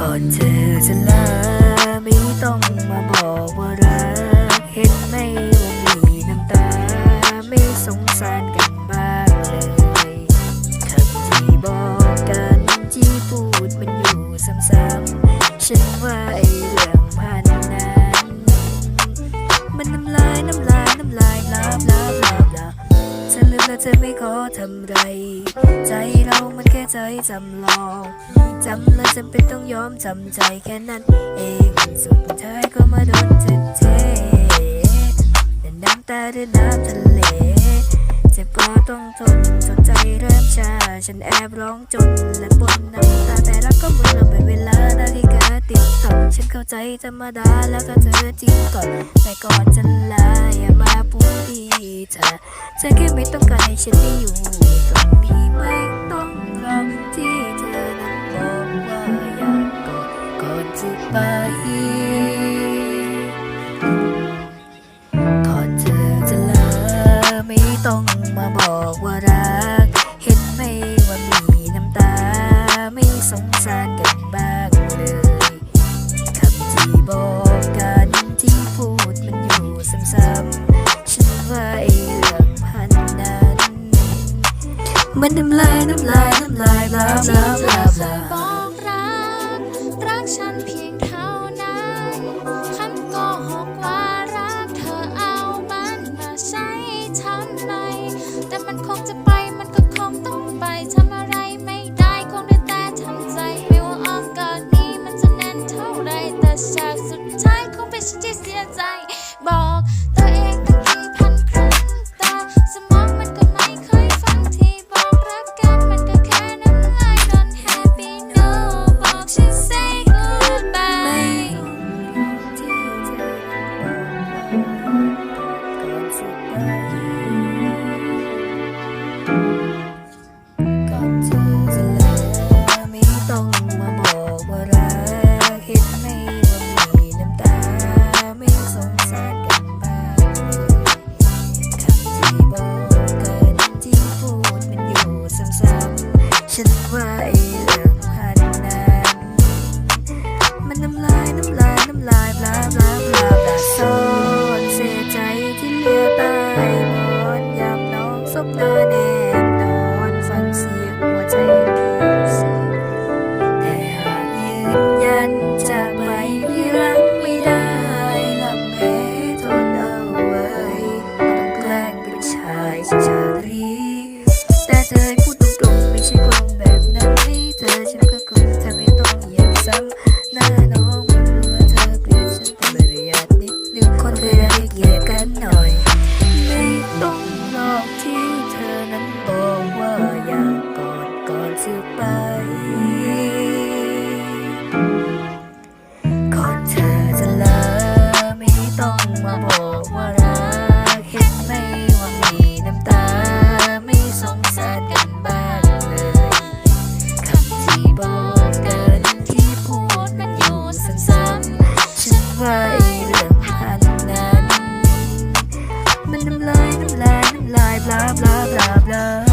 ก่อนเธอจะลาไม่ต้องมาบอกว่ารัก เห็นไหมว่ามีน้ำตา ไม่สงสารกันบ้างเลยคำที่บอกกันที่พูดมันอยู่ซ้ำๆฉันว่าไอ้เรื่อง แล้วเธอไม่ขอทำไร ใจเรามันแค่ใจจำลองจำแล้วจำเป็นต้องยอมจำใจแค่นั้น เองสุดท้ายก็มาโดนเจ็บเทแต่น้ำตาด้วยน้ำทะเล ฉันแอบร้องจนและบนน้ำตาแต่รักก็เหมือนเราเป็นเวลานาฬิกาติดต่อฉันเข้าใจธรรมดาแล้วก็เธอจริงก่อน แต่ก่อนจะลาอย่ามาพูดดีเธอเธอแค่ไม่ต้องการให้ฉันได้อยู่ตรงนี้ไม่ต้องรอที่เธอนั้นบอกว่าอยากกอดก่อนจะไป สงสารกันบ้างเลยคำที่บอกกันที่พูดมันอยู่ซ้ำๆฉันว่าไอ้เรื่องพันนั้นมันน้ำลายน้ำลายน้ำลายบลาบลาบลาบลา blah blah blah blah.